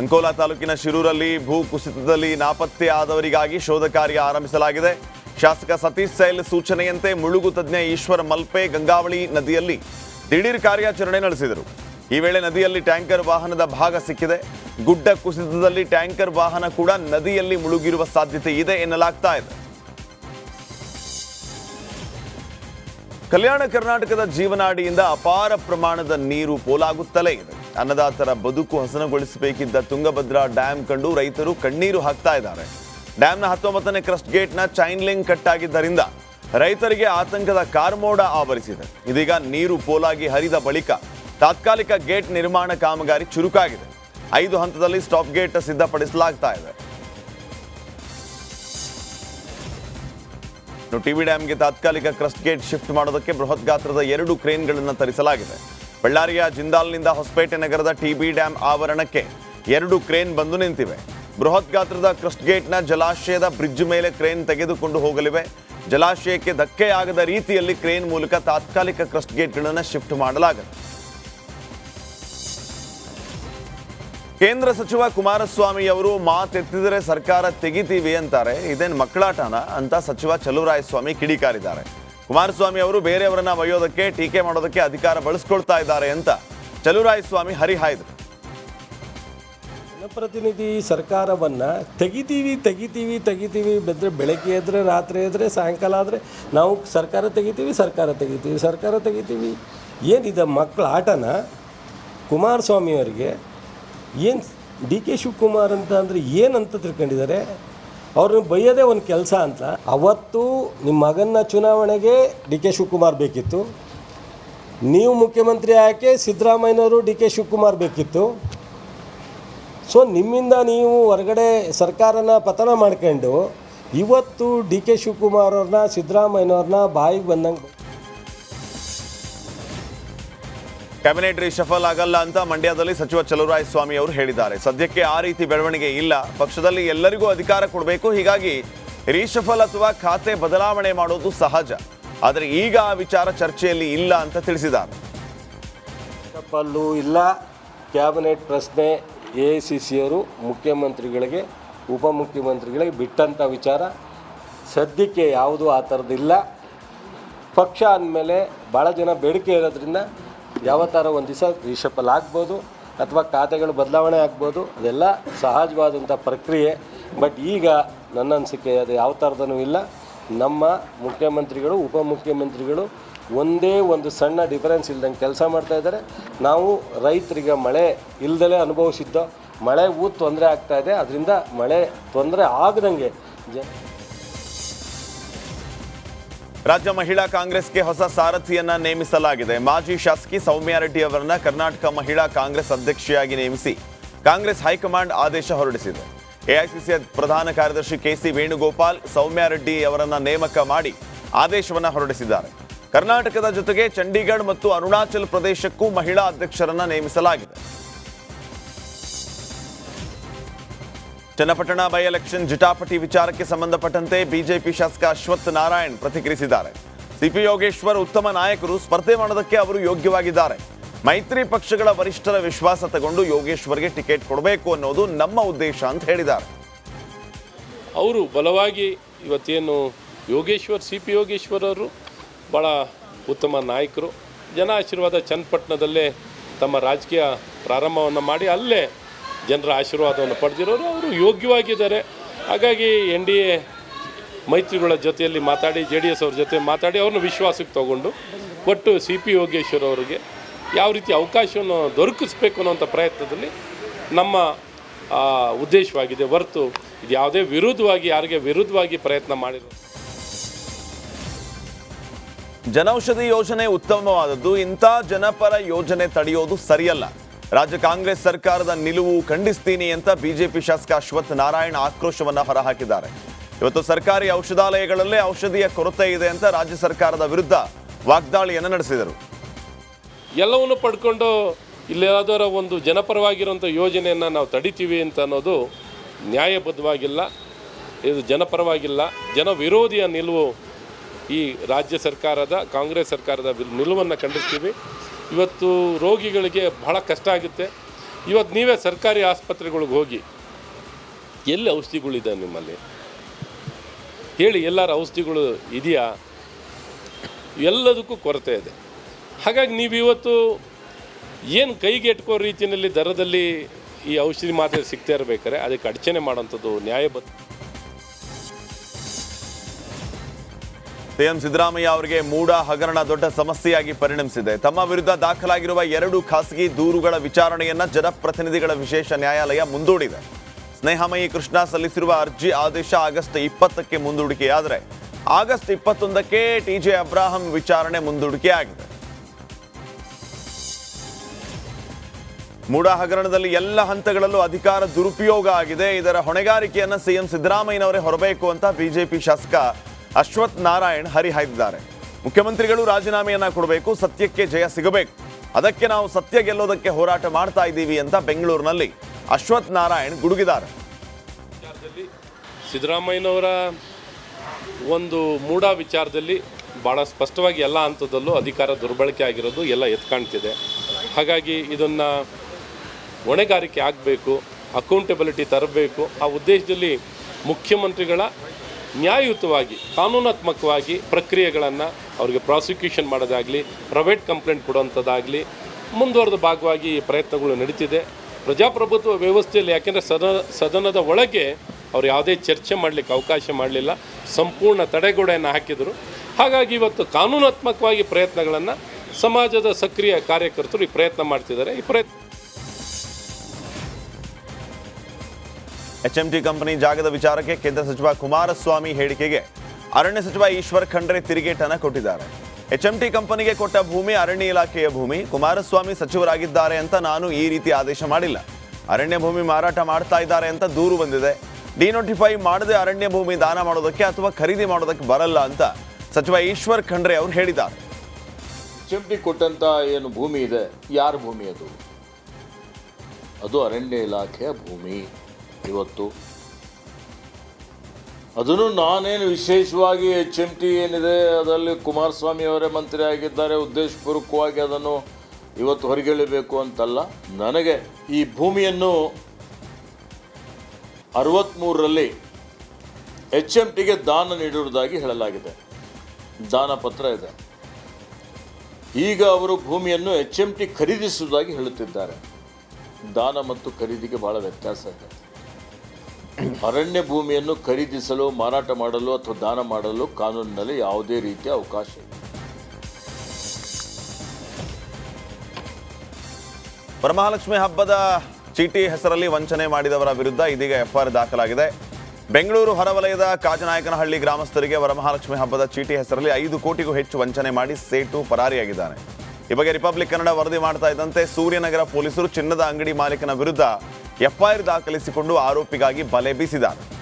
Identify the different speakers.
Speaker 1: ಅಂಕೋಲಾ ತಾಲೂಕಿನ ಶಿರೂರಲ್ಲಿ ಭೂ ಕುಸಿತದಲ್ಲಿ ನಾಪತ್ತೆ ಆದವರಿಗಾಗಿ ಶೋಧ ಕಾರ್ಯ ಆರಂಭಿಸಲಾಗಿದೆ. ಶಾಸಕ ಸತೀಶ್ ಸೈಲ್ ಸೂಚನೆಯಂತೆ ಮುಳುಗು ತಜ್ಞ ಈಶ್ವರ ಮಲ್ಪೆ ಗಂಗಾವಳಿ ನದಿಯಲ್ಲಿ ದಿಢೀರ್ ಕಾರ್ಯಾಚರಣೆ ನಡೆಸಿದರು. ಈ ವೇಳೆ ನದಿಯಲ್ಲಿ ಟ್ಯಾಂಕರ್ ವಾಹನದ ಭಾಗ ಸಿಕ್ಕಿದೆ. ಗುಡ್ಡ ಕುಸಿತದಲ್ಲಿ ಟ್ಯಾಂಕರ್ ವಾಹನ ಕೂಡ ನದಿಯಲ್ಲಿ ಮುಳುಗಿರುವ ಸಾಧ್ಯತೆ ಇದೆ ಎನ್ನಲಾಗ್ತಾ ಇದೆ. ಕಲ್ಯಾಣ ಕರ್ನಾಟಕದ ಜೀವನಾಡಿಯಿಂದ ಅಪಾರ ಪ್ರಮಾಣದ ನೀರು ಪೋಲಾಗುತ್ತಲೇ ಇದೆ. ಅನ್ನದಾತರ ಬದುಕು ಹಸನಗೊಳಿಸಬೇಕಿದ್ದ ತುಂಗಭದ್ರಾ ಡ್ಯಾಂ ಕಂಡು ರೈತರು ಕಣ್ಣೀರು ಹಾಕ್ತಾ ಇದ್ದಾರೆ. ಡ್ಯಾಂನ ಹತ್ತೊಂಬತ್ತನೇ ಕ್ರಸ್ಟ್ ಗೇಟ್ನ ಚೈನ್ ಲಿಂಕ್ ಕಟ್ ಆಗಿದ್ದರಿಂದ ರೈತರಿಗೆ ಆತಂಕದ ಕಾರ್ಮೋಡ ಆವರಿಸಿದೆ. ಇದೀಗ ನೀರು ಪೋಲಾಗಿ ಹರಿದ ಬಳಿಕ ತಾತ್ಕಾಲಿಕ ಗೇಟ್ ನಿರ್ಮಾಣ ಕಾಮಗಾರಿ ಚುರುಕಾಗಿದೆ. ಐದು ಹಂತದಲ್ಲಿ ಸ್ಟಾಪ್ ಗೇಟ್ ಸಿದ್ಧಪಡಿಸಲಾಗ್ತಾ ಇದೆ. ಟಿವಿ ಡ್ಯಾಂಗೆ ತಾತ್ಕಾಲಿಕ ಕ್ರಸ್ಟ್ ಗೇಟ್ ಶಿಫ್ಟ್ ಮಾಡೋದಕ್ಕೆ ಬೃಹತ್ ಗಾತ್ರದ ಎರಡು ಕ್ರೇನ್ಗಳನ್ನು ತರಿಸಲಾಗಿದೆ. ಬಳ್ಳಾರಿಯ ಜಿಂದಾಲ್ನಿಂದ ಹೊಸಪೇಟೆ ನಗರದ ಟಿಬಿ ಡ್ಯಾಂ ಆವರಣಕ್ಕೆ ಎರಡು ಕ್ರೇನ್ ಬಂದು ನಿಂತಿವೆ. ಬೃಹತ್ ಗಾತ್ರದ ಕ್ರಸ್ಟ್ ಗೇಟ್ನ ಜಲಾಶಯದ ಬ್ರಿಡ್ಜ್ ಮೇಲೆ ಕ್ರೇನ್ ತೆಗೆದುಕೊಂಡು ಹೋಗಲಿವೆ. ಜಲಾಶಯಕ್ಕೆ ಧಕ್ಕೆಯಾಗದ ರೀತಿಯಲ್ಲಿ ಕ್ರೇನ್ ಮೂಲಕ ತಾತ್ಕಾಲಿಕ ಕ್ರಸ್ಟ್ ಗೇಟ್ಗಳನ್ನು ಶಿಫ್ಟ್ ಮಾಡಲಾಗಿದೆ. ಕೇಂದ್ರ ಸಚಿವ ಕುಮಾರಸ್ವಾಮಿ ಅವರು ಮಾತೆತ್ತಿದರೆ ಸರ್ಕಾರ ತೆಗಿತೀವಿ ಅಂತಾರೆ. ಇದೇನು ಮಕ್ಕಳಾಟನ? ಅಂತ ಸಚಿವ ಚಲುವರಾಯಸ್ವಾಮಿ ಕಿಡಿಕಾರಿದ್ದಾರೆ. ಕುಮಾರಸ್ವಾಮಿ ಅವರು ಬೇರೆಯವರನ್ನ ಒಯ್ಯೋದಕ್ಕೆ, ಟೀಕೆ ಮಾಡೋದಕ್ಕೆ ಅಧಿಕಾರ ಬಳಸ್ಕೊಳ್ತಾ ಇದ್ದಾರೆ ಅಂತ ಚಲುರಾಯಸ್ವಾಮಿ ಹರಿಹಾಯ್ದರು.
Speaker 2: ಜನಪ್ರತಿನಿಧಿ ಸರ್ಕಾರವನ್ನು ತೆಗಿತೀವಿ ತೆಗಿತೀವಿ ತೆಗಿತೀವಿ. ಬೆದ್ರೆ ಬೆಳಗ್ಗೆ ಎದ್ರೆ, ರಾತ್ರಿ ಎದ್ರೆ, ಸಾಯಂಕಾಲ ಆದರೆ ನಾವು ಸರ್ಕಾರ ತೆಗಿತೀವಿ ಸರ್ಕಾರ ತೆಗಿತೀವಿ ಸರ್ಕಾರ ತೆಗಿತೀವಿ. ಏನಿದೆ ಮಕ್ಕಳ ಆಟನ ಕುಮಾರಸ್ವಾಮಿಯವರಿಗೆ ಏನು ಡಿ ಕೆ ಶಿವಕುಮಾರ್ ಅಂತ ಅಂದರೆ ಏನಂತ ತಿಳ್ಕೊಂಡಿದ್ದಾರೆ? ಅವ್ರನ್ನ ಬೈಯೋದೇ ಒಂದು ಕೆಲಸ ಅಂತ. ಅವತ್ತು ನಿಮ್ಮ ಮಗನ ಚುನಾವಣೆಗೆ ಡಿ ಕೆ ಶಿವಕುಮಾರ್ ಬೇಕಿತ್ತು. ನೀವು ಮುಖ್ಯಮಂತ್ರಿ ಆಯ್ಕೆ ಸಿದ್ದರಾಮಯ್ಯನವರು ಡಿ ಕೆ ಶಿವಕುಮಾರ್ ಬೇಕಿತ್ತು. ಸೊ ನಿಮ್ಮಿಂದ ನೀವು ಹೊರಗಡೆ ಸರ್ಕಾರನ ಪತನ ಮಾಡ್ಕೊಂಡು ಇವತ್ತು ಡಿ ಕೆ ಶಿವಕುಮಾರ್ ಅವ್ರನ್ನ, ಸಿದ್ದರಾಮಯ್ಯನವ್ರನ್ನ ಬಾಯಿಗೆ ಬಂದಂಗೆ
Speaker 1: ಕ್ಯಾಬಿನೆಟ್ ರಿಶಫಲ್ ಆಗಲ್ಲ ಅಂತ ಮಂಡ್ಯದಲ್ಲಿ ಸಚಿವ ಚಲುವರಾಯಸ್ವಾಮಿ ಅವರು ಹೇಳಿದ್ದಾರೆ. ಸದ್ಯಕ್ಕೆ ಆ ರೀತಿ ಬೆಳವಣಿಗೆ ಇಲ್ಲ. ಪಕ್ಷದಲ್ಲಿ ಎಲ್ಲರಿಗೂ ಅಧಿಕಾರ ಕೊಡಬೇಕು. ಹೀಗಾಗಿ ರೀಶಫಲ್ ಅಥವಾ ಖಾತೆ ಬದಲಾವಣೆ ಮಾಡೋದು ಸಹಜ. ಆದರೆ ಈಗ ಆ ವಿಚಾರ ಚರ್ಚೆಯಲ್ಲಿ ಇಲ್ಲ ಅಂತ ತಿಳಿಸಿದ್ದಾರೆ.
Speaker 2: ಇಲ್ಲ. ಕ್ಯಾಬಿನೆಟ್ ಪ್ರಶ್ನೆ ಎ ಸಿಯವರು, ಮುಖ್ಯಮಂತ್ರಿಗಳಿಗೆ, ಉಪಮುಖ್ಯಮಂತ್ರಿಗಳಿಗೆ ಬಿಟ್ಟಂಥ ವಿಚಾರ. ಸದ್ಯಕ್ಕೆ ಯಾವುದೂ ಆ ಥರದ್ದಿಲ್ಲ ಪಕ್ಷ ಅಂದಮೇಲೆ ಭಾಳ ಜನ ಬೇಡಿಕೆ ಇರೋದ್ರಿಂದ ಯಾವ ಥರ ಒಂದು ದಿವಸ ರಿಷಫಲ್ ಆಗ್ಬೋದು ಅಥವಾ ಖಾತೆಗಳು ಬದಲಾವಣೆ ಆಗ್ಬೋದು, ಅದೆಲ್ಲ ಸಹಜವಾದಂಥ ಪ್ರಕ್ರಿಯೆ. ಬಟ್ ಈಗ ನನ್ನ ಅನಿಸಿಕೆ ಅದು ಯಾವ ಥರದೂ ಇಲ್ಲ. ನಮ್ಮ ಮುಖ್ಯಮಂತ್ರಿಗಳು, ಉಪಮುಖ್ಯಮಂತ್ರಿಗಳು ಒಂದೇ ಒಂದು ಸಣ್ಣ ಡಿಫರೆನ್ಸ್ ಇಲ್ದಂಗೆ ಕೆಲಸ ಮಾಡ್ತಾ ಇದ್ದಾರೆ. ನಾವು ರೈತರಿಗೆ ಮಳೆ ಇಲ್ದಲೇ ಅನುಭವಿಸಿದ್ದೋ, ಮಳೆ ಊ ತೊಂದರೆ ಆಗ್ತಾಯಿದೆ ಅದರಿಂದ ಮಳೆ ತೊಂದರೆ ಆಗದಂಗೆ ಜ
Speaker 1: ರಾಜ್ಯ ಮಹಿಳಾ ಕಾಂಗ್ರೆಸ್ಗೆ ಹೊಸ ಸಾರಥಿಯನ್ನ ನೇಮಿಸಲಾಗಿದೆ. ಮಾಜಿ ಶಾಸಕಿ ಸೌಮ್ಯಾರೆಡ್ಡಿ ಅವರನ್ನ ಕರ್ನಾಟಕ ಮಹಿಳಾ ಕಾಂಗ್ರೆಸ್ ಅಧ್ಯಕ್ಷೆಯಾಗಿ ನೇಮಿಸಿ ಕಾಂಗ್ರೆಸ್ ಹೈಕಮಾಂಡ್ ಆದೇಶ ಹೊರಡಿಸಿದೆ. ಎಐಸಿಸಿ ಪ್ರಧಾನ ಕಾರ್ಯದರ್ಶಿ ಕೆಸಿ ವೇಣುಗೋಪಾಲ್ ಸೌಮ್ಯಾರೆಡ್ಡಿ ಅವರನ್ನ ನೇಮಕ ಮಾಡಿ ಆದೇಶವನ್ನ ಹೊರಡಿಸಿದ್ದಾರೆ. ಕರ್ನಾಟಕದ ಜೊತೆಗೆ ಚಂಡೀಗಢ ಮತ್ತು ಅರುಣಾಚಲ ಪ್ರದೇಶಕ್ಕೂ ಮಹಿಳಾ ಅಧ್ಯಕ್ಷರನ್ನ ನೇಮಿಸಲಾಗಿದೆ. ಚನ್ನಪಟ್ಟಣ ಬೈ ಎಲೆಕ್ಷನ್ ಜಿಟಾಪಟಿ ವಿಚಾರಕ್ಕೆ ಸಂಬಂಧಪಟ್ಟಂತೆ ಬಿಜೆಪಿ ಶಾಸಕ ಅಶ್ವಥ್ ನಾರಾಯಣ್ ಪ್ರತಿಕ್ರಿಯಿಸಿದ್ದಾರೆ. ಸಿಪಿ ಯೋಗೇಶ್ವರ್ ಉತ್ತಮ ನಾಯಕರು ಸ್ಪರ್ಧೆ ಮಾಡೋದಕ್ಕೆ ಅವರು ಯೋಗ್ಯವಾಗಿದ್ದಾರೆ. ಮೈತ್ರಿ ಪಕ್ಷಗಳ ವರಿಷ್ಠರ ವಿಶ್ವಾಸ ತಗೊಂಡು ಯೋಗೇಶ್ವರ್ಗೆ ಟಿಕೆಟ್ ಕೊಡಬೇಕು ಅನ್ನೋದು ನಮ್ಮ ಉದ್ದೇಶ ಅಂತ ಹೇಳಿದ್ದಾರೆ.
Speaker 3: ಅವರು ಬಲವಾಗಿ ಇವತ್ತೇನು ಯೋಗೇಶ್ವರ್ ಸಿ ಪಿ ಯೋಗೇಶ್ವರ್ ಅವರು ಭಾಳ ಉತ್ತಮ ನಾಯಕರು. ಜನ ಆಶೀರ್ವಾದ ಚನ್ನಪಟ್ಟಣದಲ್ಲೇ ತಮ್ಮ ರಾಜಕೀಯ ಪ್ರಾರಂಭವನ್ನು ಮಾಡಿ ಅಲ್ಲೇ ಜನರ ಆಶೀರ್ವಾದವನ್ನು ಪಡೆದಿರೋರು ಅವರು ಯೋಗ್ಯವಾಗಿದ್ದಾರೆ. ಹಾಗಾಗಿ ಎನ್ ಡಿ ಎ ಮೈತ್ರಿಗಳ ಜೊತೆಯಲ್ಲಿ ಮಾತಾಡಿ, ಜೆ ಡಿ ಎಸ್ ಅವ್ರ ಜೊತೆ ಮಾತಾಡಿ ಅವ್ರನ್ನ ವಿಶ್ವಾಸಕ್ಕೆ ತಗೊಂಡು, ಒಟ್ಟು ಸಿ ಪಿ ಯೋಗೇಶ್ವರ್ ಅವರಿಗೆ ಯಾವ ರೀತಿ ಅವಕಾಶವನ್ನು ದೊರಕಿಸ್ಬೇಕು ಅನ್ನೋಂಥ ಪ್ರಯತ್ನದಲ್ಲಿ ನಮ್ಮ ಉದ್ದೇಶವಾಗಿದೆ. ಹೊರತು ಇದು ಯಾವುದೇ ವಿರುದ್ಧವಾಗಿ, ಯಾರಿಗೆ ವಿರುದ್ಧವಾಗಿ ಪ್ರಯತ್ನ ಮಾಡಿರೋ
Speaker 1: ಜನೌಷಧಿ ಯೋಜನೆ ಉತ್ತಮವಾದದ್ದು, ಇಂಥ ಜನಪರ ಯೋಜನೆ ತಡೆಯೋದು ಸರಿಯಲ್ಲ. ರಾಜ್ಯ ಕಾಂಗ್ರೆಸ್ ಸರ್ಕಾರದ ನಿಲುವು ಖಂಡಿಸ್ತೀನಿ ಅಂತ ಬಿಜೆಪಿ ಶಾಸಕ ಅಶ್ವಥ್ ನಾರಾಯಣ ಆಕ್ರೋಶವನ್ನು ಹೊರಹಾಕಿದ್ದಾರೆ. ಇವತ್ತು ಸರ್ಕಾರಿ ಔಷಧಾಲಯಗಳಲ್ಲೇ ಔಷಧಿಯ ಕೊರತೆ ಇದೆ ಅಂತ ರಾಜ್ಯ ಸರ್ಕಾರದ ವಿರುದ್ಧ ವಾಗ್ದಾಳಿಯನ್ನು ನಡೆಸಿದರು.
Speaker 3: ಎಲ್ಲವನ್ನು ಪಡ್ಕೊಂಡು ಇಲ್ಲಿ ಒಂದು ಜನಪರವಾಗಿರುವಂಥ ಯೋಜನೆಯನ್ನು ನಾವು ತಡಿತೀವಿ ಅಂತ ಅನ್ನೋದು ನ್ಯಾಯಬದ್ಧವಾಗಿಲ್ಲ. ಇದು ಜನಪರವಾಗಿಲ್ಲ. ಜನ ವಿರೋಧಿಯ ನಿಲುವು ಈ ರಾಜ್ಯ ಸರ್ಕಾರದ, ಕಾಂಗ್ರೆಸ್ ಸರ್ಕಾರದ ನಿಲುವನ್ನು ಖಂಡಿಸ್ತೀವಿ. ಇವತ್ತು ರೋಗಿಗಳಿಗೆ ಬಹಳ ಕಷ್ಟ ಆಗುತ್ತೆ. ಇವತ್ತು ನೀವೇ ಸರ್ಕಾರಿ ಆಸ್ಪತ್ರೆಗಳಿಗೆ ಹೋಗಿ, ಎಲ್ಲಿ ಔಷಧಿಗಳಿದೆ ನಿಮ್ಮಲ್ಲಿ? ಹೇಳಿ, ಎಲ್ಲರ ಔಷಧಿಗಳು ಇದೆಯಾ? ಎಲ್ಲದಕ್ಕೂ ಕೊರತೆ ಇದೆ. ಹಾಗಾಗಿ ನೀವು ಇವತ್ತು ಏನು ಕೈಗೆ ಎಟ್ಕೋ ರೀತಿಯಲ್ಲಿ ದರದಲ್ಲಿ ಈ ಔಷಧಿ ಮಾತ್ರೆ ಸಿಗ್ತಾ ಇರಬೇಕಾದ್ರೆ ಅದಕ್ಕೆ ಅಡಚಣೆ ಮಾಡೋಂಥದ್ದು ನ್ಯಾಯಬದ್ಧ
Speaker 1: ಸಿಎಂ ಸಿದ್ದರಾಮಯ್ಯ ಅವರಿಗೆ ಮೂಡ ಹಗರಣ ದೊಡ್ಡ ಸಮಸ್ಯೆಯಾಗಿ ಪರಿಣಮಿಸಿದೆ. ತಮ್ಮ ವಿರುದ್ಧ ದಾಖಲಾಗಿರುವ ಎರಡು ಖಾಸಗಿ ದೂರುಗಳ ವಿಚಾರಣೆಯನ್ನ ಜನಪ್ರತಿನಿಧಿಗಳ ವಿಶೇಷ ನ್ಯಾಯಾಲಯ ಮುಂದೂಡಿದೆ. ಸ್ನೇಹಮಯಿ ಕೃಷ್ಣ ಸಲ್ಲಿಸಿರುವ ಅರ್ಜಿ ಆದೇಶ ಆಗಸ್ಟ್ ಇಪ್ಪತ್ತಕ್ಕೆ ಮುಂದೂಡಿಕೆಯಾದರೆ, ಆಗಸ್ಟ್ ಇಪ್ಪತ್ತೊಂದಕ್ಕೆ ಟಿಜೆ ಅಬ್ರಾಹಂ ವಿಚಾರಣೆ ಮುಂದೂಡಿಕೆಯಾಗಿದೆ. ಮೂಡ ಹಗರಣದಲ್ಲಿ ಎಲ್ಲ ಹಂತಗಳಲ್ಲೂ ಅಧಿಕಾರ ದುರುಪಯೋಗ ಆಗಿದೆ. ಇದರ ಹೊಣೆಗಾರಿಕೆಯನ್ನು ಸಿಎಂ ಸಿದ್ದರಾಮಯ್ಯನವರೇ ಹೊರಬೇಕು ಅಂತ ಬಿಜೆಪಿ ಶಾಸಕ ಅಶ್ವಥ್ ನಾರಾಯಣ್ ಹರಿಹಾಯ್ದಿದ್ದಾರೆ. ಮುಖ್ಯಮಂತ್ರಿಗಳು ರಾಜೀನಾಮೆಯನ್ನ ಕೊಡಬೇಕು, ಸತ್ಯಕ್ಕೆ ಜಯ ಸಿಗಬೇಕು. ಅದಕ್ಕೆ ನಾವು ಸತ್ಯ ಗೆಲ್ಲೋದಕ್ಕೆ ಹೋರಾಟ ಮಾಡ್ತಾ ಇದ್ದೀವಿ ಅಂತ ಬೆಂಗಳೂರಿನಲ್ಲಿ ಅಶ್ವಥ್ ನಾರಾಯಣ್ ಗುಡುಗಿದ್ದಾರೆ.
Speaker 3: ಸಿದ್ದರಾಮಯ್ಯನವರ ಒಂದು ಮೂಢ ವಿಚಾರದಲ್ಲಿ ಭಾಳ ಸ್ಪಷ್ಟವಾಗಿ ಎಲ್ಲ ಹಂತದಲ್ಲೂ ಅಧಿಕಾರ ದುರ್ಬಳಕೆ ಆಗಿರೋದು ಎಲ್ಲ ಎತ್ಕಾಣ್ತಿದೆ. ಹಾಗಾಗಿ ಇದನ್ನು ಹೊಣೆಗಾರಿಕೆ ಆಗಬೇಕು ಅಕೌಂಟೆಬಿಲಿಟಿ ತರಬೇಕು. ಆ ಉದ್ದೇಶದಲ್ಲಿ ಮುಖ್ಯಮಂತ್ರಿಗಳ ನ್ಯಾಯಯುತವಾಗಿ, ಕಾನೂನಾತ್ಮಕವಾಗಿ ಪ್ರಕ್ರಿಯೆಗಳನ್ನು ಅವ್ರಿಗೆ ಪ್ರಾಸಿಕ್ಯೂಷನ್ ಮಾಡೋದಾಗಲಿ ಪ್ರೈವೇಟ್ ಕಂಪ್ಲೇಂಟ್ ಕೊಡುವಂಥದ್ದಾಗಲಿ ಮುಂದುವರೆದ ಭಾಗವಾಗಿ ಈ ಪ್ರಯತ್ನಗಳು ನಡೀತಿದೆ. ಪ್ರಜಾಪ್ರಭುತ್ವ ವ್ಯವಸ್ಥೆಯಲ್ಲಿ ಯಾಕೆಂದರೆ ಸದನ ಸದನದ ಒಳಗೆ ಅವ್ರು ಯಾವುದೇ ಚರ್ಚೆ ಮಾಡಲಿಕ್ಕೆ ಅವಕಾಶ ಮಾಡಲಿಲ್ಲ, ಸಂಪೂರ್ಣ ತಡೆಗೋಡೆಯನ್ನು ಹಾಕಿದರು. ಹಾಗಾಗಿ ಇವತ್ತು ಕಾನೂನಾತ್ಮಕವಾಗಿ ಪ್ರಯತ್ನಗಳನ್ನು ಸಮಾಜದ ಸಕ್ರಿಯ ಕಾರ್ಯಕರ್ತರು ಈ ಪ್ರಯತ್ನ ಮಾಡ್ತಿದ್ದಾರೆ. ಈ ಪ್ರಯತ್ನ
Speaker 1: ಎಚ್ಎಂಟಿ ಕಂಪನಿ ಜಾಗದ ವಿಚಾರಕ್ಕೆ ಕೇಂದ್ರ ಸಚಿವ ಕುಮಾರಸ್ವಾಮಿ ಹೇಳಿಕೆಗೆ ಅರಣ್ಯ ಸಚಿವ ಈಶ್ವರ್ ಖಂಡ್ರೆ ತಿರುಗೇಟನ ಕೊಟ್ಟಿದ್ದಾರೆ. ಎಚ್ಎಂಟಿ ಕಂಪನಿಗೆ ಕೊಟ್ಟ ಭೂಮಿ ಅರಣ್ಯ ಇಲಾಖೆಯ ಭೂಮಿ, ಕುಮಾರಸ್ವಾಮಿ ಸಚಿವರಾಗಿದ್ದಾರೆ ಅಂತ ನಾನು ಈ ರೀತಿ ಆದೇಶ ಮಾಡಿಲ್ಲ. ಅರಣ್ಯ ಭೂಮಿ ಮಾರಾಟ ಮಾಡ್ತಾ ಇದ್ದಾರೆ ಅಂತ ದೂರು ಬಂದಿದೆ. ಡಿನೋಟಿಫೈ ಮಾಡದೆ ಅರಣ್ಯ ಭೂಮಿ ದಾನ ಮಾಡೋದಕ್ಕೆ ಅಥವಾ ಖರೀದಿ ಮಾಡೋದಕ್ಕೆ ಬರಲ್ಲ ಅಂತ ಸಚಿವ ಈಶ್ವರ್ ಖಂಡ್ರೆ ಅವರು ಹೇಳಿದ್ದಾರೆ.
Speaker 4: ಎಚ್ಎಂಟಿ ಕೊಟ್ಟಂತ ಏನು ಭೂಮಿ ಇದೆ? ಯಾರ ಭೂಮಿ ಅದು? ಅದು ಅರಣ್ಯ ಇಲಾಖೆಯ ಭೂಮಿ. ಇವತ್ತು. ಅದನ್ನು ನಾನೇನು ವಿಶೇಷವಾಗಿ ಎಚ್ ಎಂ ಟಿ ಏನಿದೆ, ಅದರಲ್ಲಿ ಕುಮಾರಸ್ವಾಮಿ ಅವರೇ ಮಂತ್ರಿ ಆಗಿದ್ದಾರೆ ಉದ್ದೇಶಪೂರ್ವಕವಾಗಿ ಅದನ್ನು ಇವತ್ತು ಹೊರಗೆಳಿಬೇಕು ಅಂತಲ್ಲ. ನನಗೆ ಈ ಭೂಮಿಯನ್ನು ಅರವತ್ತ್ಮೂರರಲ್ಲಿ ಎಚ್ ಎಂ ಟಿಗೆ ದಾನ ನೀಡಿರುವುದಾಗಿ ಹೇಳಲಾಗಿದೆ. ದಾನ ಪತ್ರ ಇದೆ. ಈಗ ಅವರು ಭೂಮಿಯನ್ನು ಎಚ್ ಎಂ ಟಿ ಖರೀದಿಸುವುದಾಗಿ ಹೇಳುತ್ತಿದ್ದಾರೆ. ದಾನ ಮತ್ತು ಖರೀದಿಗೆ ಭಾಳ ವ್ಯತ್ಯಾಸ ಇದೆ. ಅರಣ್ಯ ಭೂಮಿಯನ್ನು ಖರೀದಿಸಲು, ಮಾರಾಟ ಮಾಡಲು ಅಥವಾ ದಾನ ಮಾಡಲು ಕಾನೂನಿನಲ್ಲಿ ಯಾವುದೇ ರೀತಿಯ ಅವಕಾಶ ಇಲ್ಲ.
Speaker 1: ವರಮಹಾಲಕ್ಷ್ಮಿ ಹಬ್ಬದ ಚೀಟಿ ಹೆಸರಲ್ಲಿ ವಂಚನೆ ಮಾಡಿದವರ ವಿರುದ್ಧ ಇದೀಗ ಎಫ್ಐಆರ್ ದಾಖಲಾಗಿದೆ. ಬೆಂಗಳೂರು ಹೊರವಲಯದ ಕಾಜನಾಯಕನಹಳ್ಳಿ ಗ್ರಾಮಸ್ಥರಿಗೆ ವರಮಹಾಲಕ್ಷ್ಮಿ ಹಬ್ಬದ ಚೀಟಿ ಹೆಸರಲ್ಲಿ ಐದು ಕೋಟಿಗೂ ಹೆಚ್ಚು ವಂಚನೆ ಮಾಡಿ ಸೇಟು ಪರಾರಿಯಾಗಿದ್ದಾನೆ. ಈ ಬಗ್ಗೆ ರಿಪಬ್ಲಿಕ್ ಕನ್ನಡ ವರದಿ ಮಾಡ್ತಾ ಇದ್ದಂತೆ ಸೂರ್ಯನಗರ ಪೊಲೀಸರು ಚಿನ್ನದ ಅಂಗಡಿ ಮಾಲೀಕನ ವಿರುದ್ಧ ಎಫ್ಐಆರ್ ದಾಖಲಿಸಿಕೊಂಡು ಆರೋಪಿಗಾಗಿ ಬಲೆ ಬೀಸಿದ್ದಾರೆ.